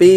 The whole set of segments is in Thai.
ปี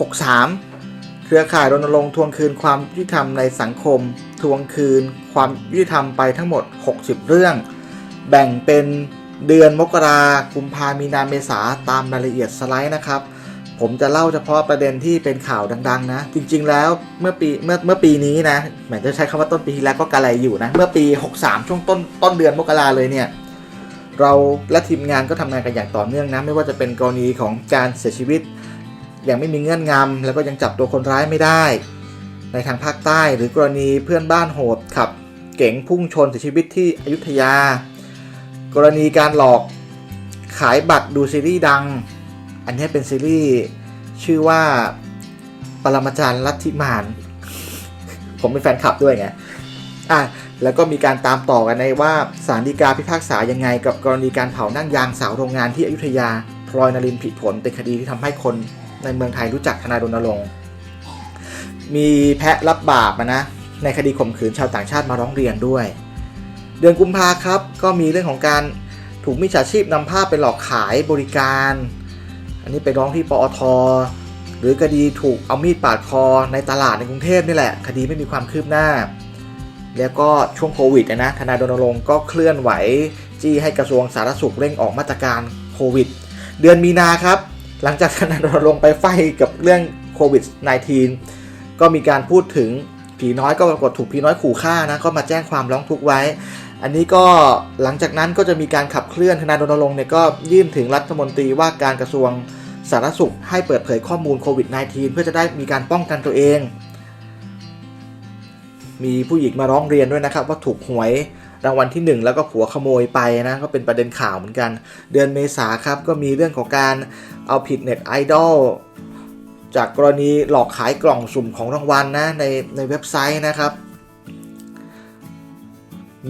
2563 เครือข่ายรณรงค์ทวงคืนความยุติธรรมในสังคม ทวงคืนความยุติธรรมไปทั้งหมด 60 เรื่อง แบ่งเป็นเดือนมกรากุมภามีนาเมษาตามรายละเอียดสไลด์นะครับ ผมจะเล่าเฉพาะประเด็นที่เป็นข่าวดัง ๆ นะ จริง ๆ แล้วเมื่อปีเมื่อเมื่อปีนี้นะแหมจะใช้คำว่าต้นปีที่แล้วก็กระไรอยู่นะ เมื่อปี 63 ช่วงต้นต้นเดือนมกราเลยเนี่ยเราและทีมงานก็ทำงานกันอย่างต่อเนื่องนะ ไม่ว่าจะเป็นกรณีของการเสียชีวิต อย่างไม่มีเงื่อนงำแล้วก็ยังจับตัวคนร้ายไม่ได้ ในทางภาคใต้หรือกรณีเพื่อนบ้านโหดขับ เก๋งพุ่งชนเสียชีวิตที่อยุธยา กรณีการหลอกขายบัตรดูซีรีส์ดัง อันนี้เป็นซีรีส์ชื่อว่าปรมาจารย์ลัทธิมาน ผมเป็นแฟนคลับด้วยไงอะแล้วก็มีการตามต่อกันในว่าสารดีกาพิพากษายังไง กับกรณีการเผานั่งยางสาวโรงงานที่อยุธยาพลอยนรินผิดผลเป็นคดีที่ทำให้คน ในเมืองไทยรู้จักทนายรณรงค์มีแพะรับบาปนะในคดีข่มขืนชาวต่างชาติมาร้องเรียนด้วย เดือนกุมภาครับก็มีเรื่องของการถูกมิจฉาชีพนำภาพไปหลอกขายบริการ อันนี้ไปร้องที่ปอท หรือคดีถูกเอามีดปาดคอในตลาดในกรุงเทพนี่แหละ คดีไม่มีความคืบหน้า แล้วก็ช่วงโควิดนะทนายรณรงค์ก็เคลื่อนไหว จี้ให้กระทรวงสาธารณสุขเร่งออกมาตรการโควิด เดือนมีนาครับ หลังจากทนายรณรงไปไฟกับเรื่องโควิด -19 ก็มีการพูดถึงผีน้อยก็ปรากฏถูกผีน้อยขู่ฆ่านะ ก็มาแจ้งความร้องทุกข์ไว้ อันนี้ก็หลังจากนั้นก็จะมีการขับเคลื่อนทนายรณรงค์เนี่ยก็ยื่นถึงรัฐมนตรีว่าการกระทรวงสาธารณสุขให้เปิดเผยข้อมูลโควิด -19 เพื่อจะได้มีการป้องกันตัวเอง มีผู้หญิงมาร้องเรียนด้วยนะครับว่าถูกหวย รางวัลที่ 1 แล้วก็ผัวขโมยไปนะก็เป็นประเด็นข่าวเหมือนกัน เดือนเมษาครับก็มีเรื่องของการเอาผิดเน็ตไอดอลจากกรณีหลอกขายกล่องสุ่มของรางวัลนะในในเว็บไซต์นะครับ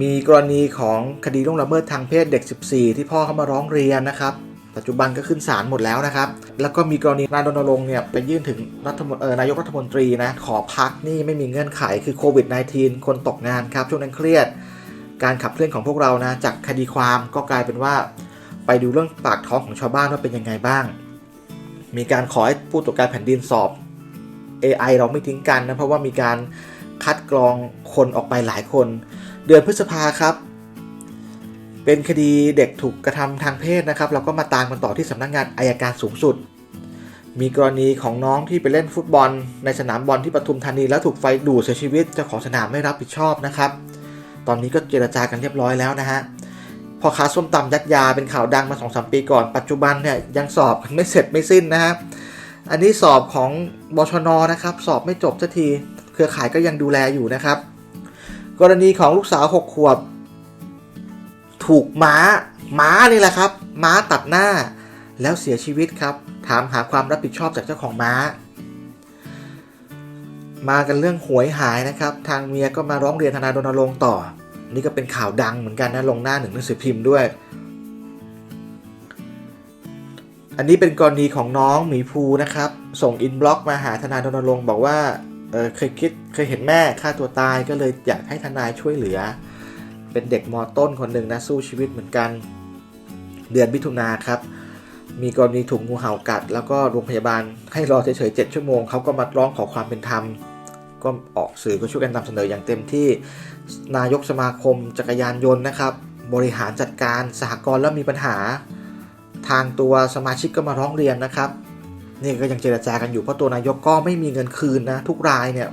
มีกรณีของคดีล่วงละเมิดทางเพศเด็ก 14 ที่พ่อเขามาร้องเรียนนะครับ ปัจจุบันก็ขึ้นศาลหมดแล้วนะครับ แล้วก็มีกรณีนายรณรงค์เนี่ยไปยื่นถึงรัฐมนเออนายกรัฐมนตรีนะ ขอพักนี่ไม่มีเงื่อนไขคือโควิด -19 คนตกงานครับ ช่วงนั้นเครียด การขับเคลื่อนของพวกเรานะจากคดีความก็กลายเป็นว่า ไปดูเรื่องปากท้องของชาวบ้านว่าเป็นยังไงบ้าง มีการขอให้ผู้ตรวจการแผ่นดินสอบ AI เราไม่ทิ้งกันนะเพราะว่ามีการคัดกรองคนออกไปหลายคน เดือนพฤษภาครับ เป็นคดีเด็กถูกกระทำทางเพศนะครับ เราก็มาตามกันต่อที่สำนักงานอายการสูงสุด มีกรณีของน้องที่ไปเล่นฟุตบอล ในสนามบอลที่ปทุมธานีแล้วถูกไฟดูดเสียชีวิตเจ้าของสนามไม่รับผิดชอบนะครับ ตอนนี้ก็เจรจากันเรียบร้อยแล้วนะฮะพอค้าส้มตำยัดยาเป็นข่าวดังมา2อสปีก่อน ปัจจุบันเนี่ยยังสอบไม่เสร็จไม่สิ้นนะฮะอันนี้สอบของบชนนะครับ สอบไม่จบสักที เครือข่ายก็ยังดูแลอยู่นะครับ กรณีของลูกสาว 6 ขวบ ถูกม้า ม้านี่แหละครับ ม้าตัดหน้า แล้วเสียชีวิตครับ ถามหาความรับผิดชอบจากเจ้าของม้า มากันเรื่องหวยหายนะครับ ทางเมียก็มาร้องเรียนทนายรณรงค์ต่อ นี่ก็เป็นข่าวดังเหมือนกันนะลงหน้าหนึ่งหนังสือพิมพ์ด้วย อันนี้เป็นกรณีของน้องหมีภูนะครับ ส่งอินบล็อกมาหาทนายรณรงค์บอกว่าเเคยคิดเคยเห็นแม่ฆ่าตัวตายก็เลยอยากให้ทนายช่วยเหลือ เป็นเด็กมอต้นคนหนึ่งนะสู้ชีวิตเหมือนกัน เดือนมิถุนาครับมีกรณีถูกงูเห่ากัด แล้วก็โรงพยาบาลให้รอเฉยๆ7ชั่วโมงเขาก็มาร้องขอความเป็นธรรม ก็ออกสื่อก็ช่วยกันนำเสนออย่างเต็มที่นายกสมาคมจักรยานยนต์นะครับ บริหารจัดการสหกรณ์แล้วมีปัญหา ทางตัวสมาชิกก็มาร้องเรียนนะครับนี่ก็ยังเจรจากันอยู่เพราะตัวนายกก็ไม่มีเงินคืนนะทุกรายเนี่ย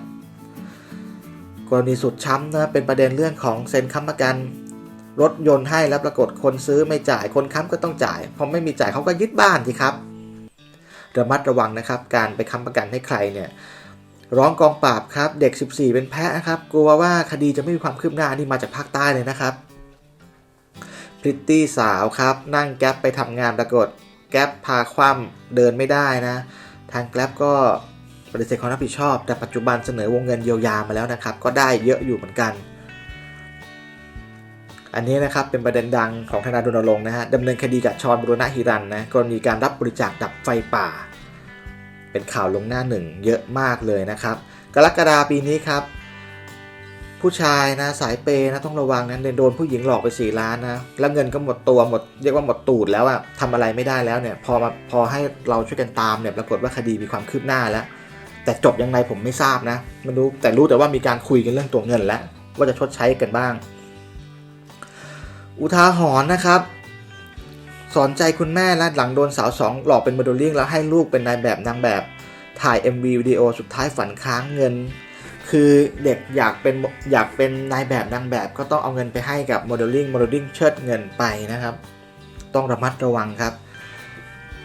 กรณีสุดช้ำนะเป็นประเด็นเรื่องของเซ็นค้ำประกันรถยนต์ให้แล้วปรากฏคนซื้อไม่จ่ายคนค้ำก็ต้องจ่ายพอไม่มีจ่ายเขาก็ยึดบ้านสิครับระมัดระวังนะครับ การไปค้ำประกันให้ใครเนี่ย ร้องกองปราบครับเด็ก 14 เป็นแพะนะครับกลัวว่าคดีจะไม่มีความคืบหน้านี่มาจากภาคใต้เลยนะครับพริตตี้สาวครับนั่งแก๊ปไปทำงานปรากฏแก๊ปพาคว่ำเดินไม่ได้นะ ทางแก๊ปก็ปฏิเสธความรับผิดชอบ แต่ปัจจุบันเสนอวงเงินเยียวยามาแล้วนะครับ ก็ได้เยอะอยู่เหมือนกัน อันนี้นะครับเป็นประเด็นดังของธนาดลรงค์นะฮะดำเนินคดีกับชอนบุรณะฮิรันนะกรณีการรับบริจาคดับไฟป่า เป็นข่าวลงหน้าหนึ่งเยอะมากเลยนะครับ กรกฎาปีนี้ครับ ผู้ชายนะสายเปย์นะต้องระวังนะโดนผู้หญิงหลอกไปสี่ล้านนะแล้วเงินก็หมดตัวหมดเรียกว่าหมดตูดแล้วอะทำอะไรไม่ได้แล้วเนี่ยพอมาพอให้เราช่วยกันตามเนี่ยปรากฏว่าคดีมีความคืบหน้าแล้ว แต่จบยังไงผมไม่ทราบนะไม่รู้แต่รู้แต่ว่ามีการคุยกันเรื่องตัวเงินแล้วว่าจะชดใช้กันบ้าง อุทาหรณ์นะครับ สอนใจคุณแม่และหลังโดนสาวสองหลอกเป็นโมเดลลิ่งแล้วให้ลูกเป็นนายแบบนางแบบถ่าย MV วิดีโอสุดท้ายฝันค้างเงิน คือเด็กอยากเป็นอยากเป็นนายแบบนางแบบก็ต้องเอาเงินไปให้กับโมเดลลิ่งโมเดลลิ่งเชิดเงินไปนะครับ ต้องระมัดระวังครับ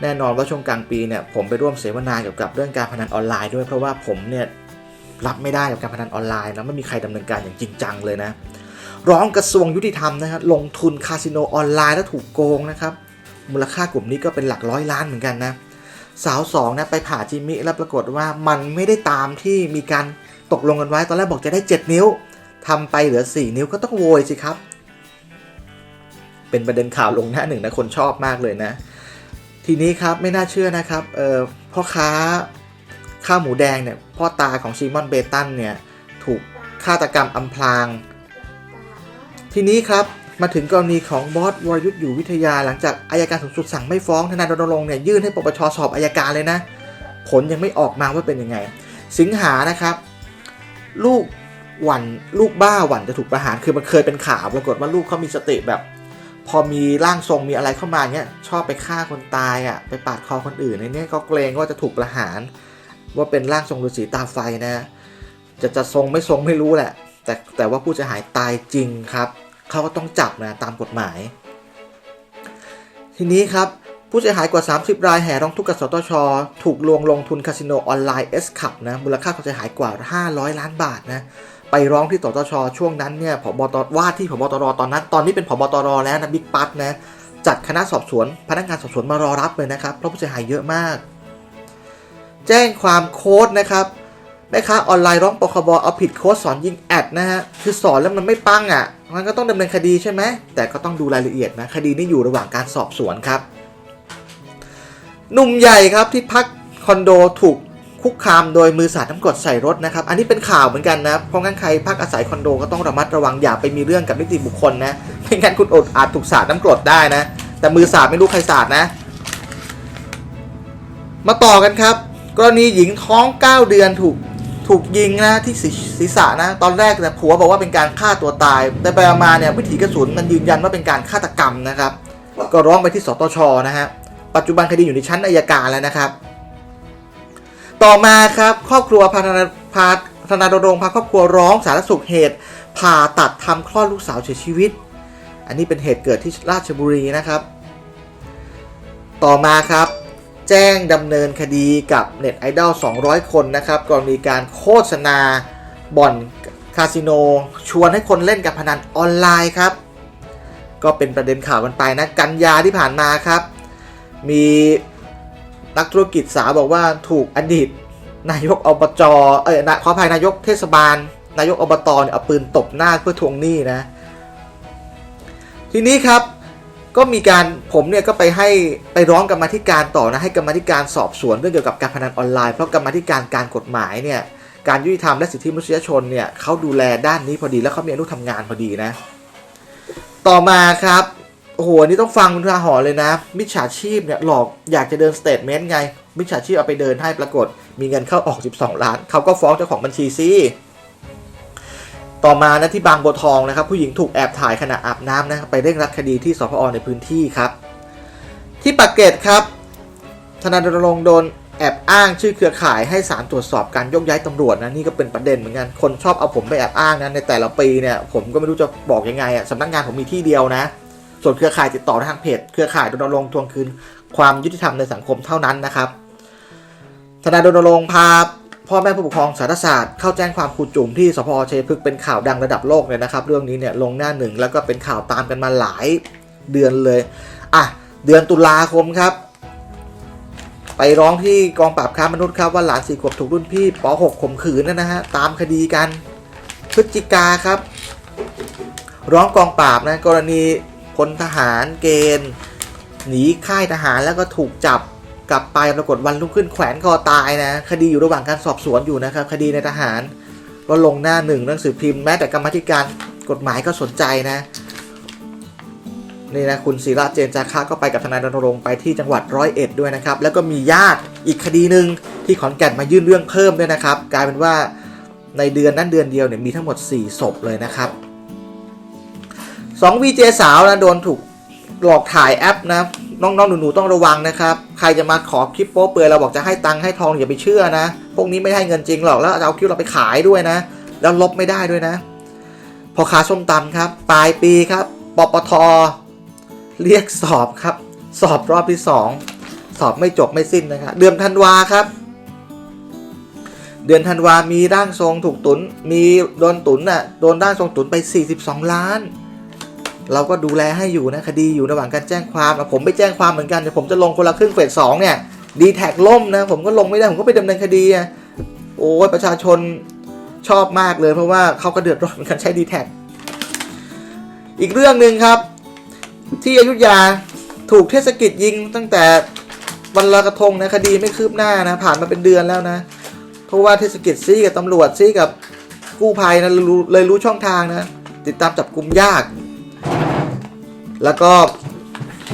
แน่นอนว่าช่วงกลางปีเนี่ยผมไปร่วมเสวนาเกี่ยวกับเรื่องการพนันออนไลน์ด้วยเพราะว่าผมเนี่ยรับไม่ได้กับการพนันออนไลน์แล้วไม่มีใครดำเนินการอย่างจริงจังเลยนะ ร้องกระทรวงยุติธรรมนะครับลงทุนคาสิโนออนไลน์แล้วถูกโกงนะครับ มูลค่ากลุ่มนี้ก็เป็นหลักร้อยล้านเหมือนกันนะ สาวสองนะไปผ่าจิมมี่แล้วปรากฏว่ามันไม่ได้ตามที่มีการตกลงกันไว้ ตอนแรกบอกจะได้ 7 นิ้วทำไปเหลือ 4 นิ้วก็ต้องโวยสิครับ เป็นประเด็นข่าวลงหน้าหนึ่งนะคนชอบมากเลยนะ ทีนี้ครับไม่น่าเชื่อนะครับเออพ่อค้าข้าวหมูแดงเนี่ยพ่อตาของซีมอนเบตันเนี่ยถูกฆาตกรรมอำพราง ทีนี้ครับ มาถึงกรณีของบอสวรยุทธ์อยู่วิทยาหลังจากอายการสูงสุดสั่งไม่ฟ้องทนายรณรงค์เนี่ยยื่นให้ปปชสอบอายการเลยนะ ผลยังไม่ออกมาว่าเป็นยังไง สิงหานะครับ ลูกหวันลูกบ้าหวันจะถูกประหารคือมันเคยเป็นข่าวปรากฏว่าลูกเขามีสติแบบ พอมีร่างทรงมีอะไรเข้ามาเนี้ยชอบไปฆ่าคนตายอะ่ะไปปาดคอคนอื่นในนี้ก็เกรงว่าจะถูกประหาร ว่าเป็นร่างทรงฤาษีตาไฟนะ จะจะทรงไม่ทรงไม่รู้แหละ แต่แต่ว่าผู้เสียหายตายจริงครับ เขาก็ต้องจับนะตามกฎหมาย ทีนี้ครับผู้เสียหายกว่า 30 รายแห่ร้องทุกข์กับสตช ถูกลวงลงทุนคาสิโนออนไลน์ S คับนะมูลค่าความเสียหายกว่า 500 ล้านบาทนะไปร้องที่สตช ช่วงนั้นเนี่ยผบตว่าที่ผบตรตอนนั้น ตอนนี้เป็นผบตรแล้วนะบิ๊กปั๊ดนะจัดคณะสอบสวน พนักงานสอบสวนมารอรับเลยนะครับเพราะผู้เสียหายเยอะมาก แจ้งความโค้ดนะครับ แม่ค้าออนไลน์ร้องปคบเอาผิดโค้ดสอนยิงแอดนะฮะคือสอนแล้วมันไม่ปังอะ่ะมันก็ต้องดำเนินคดีใช่ไหมแต่ก็ต้องดูรายละเอียดนะคดีนี้อยู่ระหว่างการสอบสวนครับหนุ่มใหญ่ครับที่พักคอนโดถูกคุกคามโดยมือสาดน้ำกรดใส่รถนะครับ อันนี้เป็นข่าวเหมือนกันนะ เพราะงั้นใครพักอาศัยคอนโดก็ต้องระมัดระวังอย่าไปมีเรื่องกับนิติบุคคลนะ ไม่งั้นคุณอดอาจถูกสาดน้ำกรดได้นะ แต่มือสาดไม่รู้ใครสาดนะ มาต่อกันครับ กรณีหญิงท้อง 9 เดือนถูก ถูกยิงนะที่ศีรษะนะ ตอนแรกเนี่ยผัวบอกว่าเป็นการฆ่าตัวตาย แต่ไปมาเนี่ยวิถีกระสุนมันยืนยันว่าเป็นการฆาตกรรมนะครับ ก็ร้องไปที่สตชนะฮะปัจจุบันคดีอยู่ในชั้นอายการแล้วนะครับ ต่อมาครับครอบครัวพานาพาธนาดงพาครอบครัวร้องสารสุขเหตุผ่าตัดทำคลอดลูกสาวเสียชีวิต อันนี้เป็นเหตุเกิดที่ราชบุรีนะครับ ต่อมาครับ แจ้งดำเนินคดีกับเน็ตไอดอล200 คนนะครับกรณีการโฆษณาบ่อนคาสิโน ชวนให้คนเล่นกับพนันออนไลน์ครับ ก็เป็นประเด็นข่าวกันไปนะ กันยาที่ผ่านมาครับ มีนักธุรกิจสาวบอกว่าถูกอดีตนายกอบจเอ้ยนะขออภัยนายกเทศบาล นายกอบตเนี่ยเอาปืนตบหน้าเพื่อทวงหนี้นะ ทีนี้ครับ ก็มีการผมเนี่ยก็ไปให้ไปร้องกรรมธิการต่อนะให้กรรมธิการสอบสวนเรื่องเกี่ยวกับการพนันออนไลน์เพราะกรรมธิการการกฎหมายเนี่ยการยุติธรรมและสิทธิมนุษยชนเนี่ยเขาดูแลด้านนี้พอดีแล้วเขามีอนุทำงานพอดีนะ ต่อมาครับโอ้โหนี่ต้องฟังคุณทาหอเลยนะ มิจฉาชีพเนี่ยหลอกอยากจะเดินสเตทเมนต์ไง มิจฉาชีพเอาไปเดินให้ปรากฏ มีเงินเข้าออก 12 ล้านเขาก็ฟ้องเจ้าของบัญชีซิ ต่อมานะที่บางบัวทองนะครับ ผู้หญิงถูกแอบถ่ายขณะอาบน้ำนะไปเร่งรัดคดีที่สพอในพื้นที่ครับ ที่ปากเกร็ดครับธนาดลงโดนแอบอ้างชื่อเครือข่ายให้ศาลตรวจสอบการยกย้ายตำรวจนะนี่ก็เป็นประเด็นเหมือนกันคนชอบเอาผมไปแอบอ้างนะในแต่ละปีเนี่ยผมก็ไม่รู้จะบอกยังไงอะสำนักงานผมมีที่เดียวนะ ส่วนเครือข่ายติดต่อทางเพจเครือข่ายรณรงทวงคืน ความยุติธรรมในสังคมเท่านั้นนะครับทนายรณรงพา พ่อแม่ผู้ปกครองสารศาสตร์เข้าแจ้งความครูจุ่มที่สพเชยพฤกเป็นข่าวดังระดับโลกเลยนะครับ เรื่องนี้เนี่ยลงหน้าหนึ่งแล้วก็เป็นข่าวตามกันมาหลายเดือนเลยอะเดือนตุลาคมครับ ไปร้องที่กองปราบค้ามนุษย์ครับว่าหลานสี่ขวบถูกรุ่นพี่ป .6 ข่มขืนนะฮะตามคดีกัน พฤศจิกาครับ ร้องกองปราบนะกรณีพลทหารเกณฑ์ หนีค่ายทหารแล้วก็ถูกจับ กลับไปปรากฏวันรุ่งขึ้นแขวนคอตายนะ คดีอยู่ระหว่างการสอบสวนอยู่นะครับ คดีในทหารก็ลงหน้าหนึ่งหนังสือพิมพ์แม้แต่กรรมธิการกฎหมายก็สนใจนะนี่นะคุณศิระเจนจาคะก็ไปกับทนายรณรงค์ไปที่จังหวัดร้อยเอ็ดด้วยนะครับ แล้วก็มีญาติอีกคดีหนึ่งที่ขอนแก่นมายื่นเรื่องเพิ่มด้วยนะครับ กลายเป็นว่าในเดือนนั้นเดือนเดียวเนี่ยมีทั้งหมด 4 ศพเลยนะครับ2 VJ สาวนะโดนถูกหลอกถ่ายแอปนะ น้องๆหนูๆต้องระวังนะครับ ใครจะมาขอคลิปโป๊เปลือยเราบอกจะให้ตังค์ให้ทองอย่าไปเชื่อนะ พวกนี้ไม่ให้เงินจริงหรอกแล้วเอาคลิปเราไปขายด้วยนะ แล้วลบไม่ได้ด้วยนะพอค้าส้มตำครับ ปลายปีครับปปทเรียกสอบครับ สอบรอบที่ 2 สอบไม่จบไม่สิ้นนะครับ เดือนธันวาครับ เดือนธันวามีร่างทรงถูกตุน มีโดนตุนน่ะโดนร่างทรงตุนไป 42 ล้าน เราก็ดูแลให้อยู่นะคดีอยู่ระหว่างการแจ้งความผมไปแจ้งความเหมือนกันเดี๋ยวผมจะลงคนละครึ่งเฟสสองเนี่ยดีแท็กล่มนะผมก็ลงไม่ได้ผมก็ไปดำเนินคดีอะโอ้ยประชาชนชอบมากเลยเพราะว่าเขาก็เดือดร้อนเหมือนกันใช้ดีแท็กอีกเรื่องหนึ่งครับ ที่อยุธยาถูกเทศกิจยิงตั้งแต่วันลอยกระทงนะคดีไม่คืบหน้านะผ่านมาเป็นเดือนแล้วนะ เพราะว่าเทศกิจซี่กับตำรวจซี่กับกู้ภัยนะเลยรู้ช่องทางนะ ติดตามจับกลุ่มยาก แล้วก็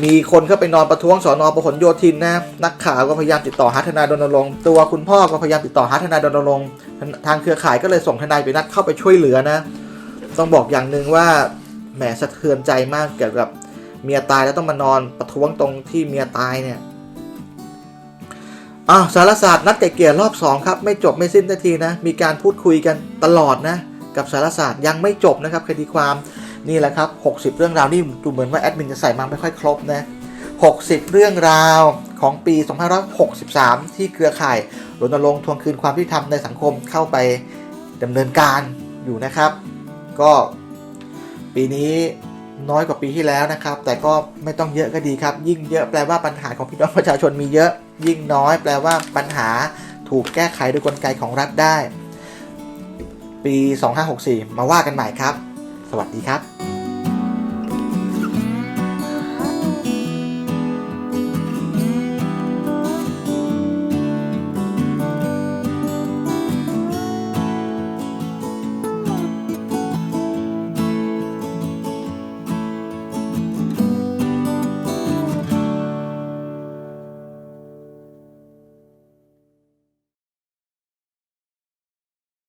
มีคนเข้าไปนอนประท้วงสอนอประหลโยธินนะนักข่าวก็พยายามติดต่อหาทนายรณรงค์ตัวคุณพ่อก็พยายามติดต่อหาทนายรณรงค์ทางเครือข่ายก็เลยส่งทนายไปนัดเข้าไปช่วยเหลือนะ ต้องบอกอย่างหนึ่งว่าแหมสะเทือนใจมากเกี่ยวกับเมียตายแล้วต้องมานอนประท้วงตรงที่เมียตายเนี่ยอ้าวสารศาสตร์นัดไก่เกลี่ยรอบ2ครับไม่จบไม่สิ้นสักทีนะ มีการพูดคุยกันตลอดนะ กับสารศาสตร์ยังไม่จบนะครับคดีความ นี่แหละครับ 60 เรื่องราวนี่ดูเหมือนว่าแอดมินจะใส่มาไม่ค่อยครบนะ 60 เรื่องราวของปี 2563 ที่เครือข่ายรณรงค์ทวงคืนความยุติธรรมในสังคมเข้าไปดำเนินการอยู่นะครับ ก็ปีนี้น้อยกว่าปีที่แล้วนะครับ แต่ก็ไม่ต้องเยอะก็ดีครับ ยิ่งเยอะแปลว่าปัญหาของพี่น้องประชาชนมีเยอะ ยิ่งน้อยแปลว่าปัญหาถูกแก้ไขโดยกลไกของรัฐได้ ปี 2564 มาว่ากันใหม่ครับ สวัสดีครับ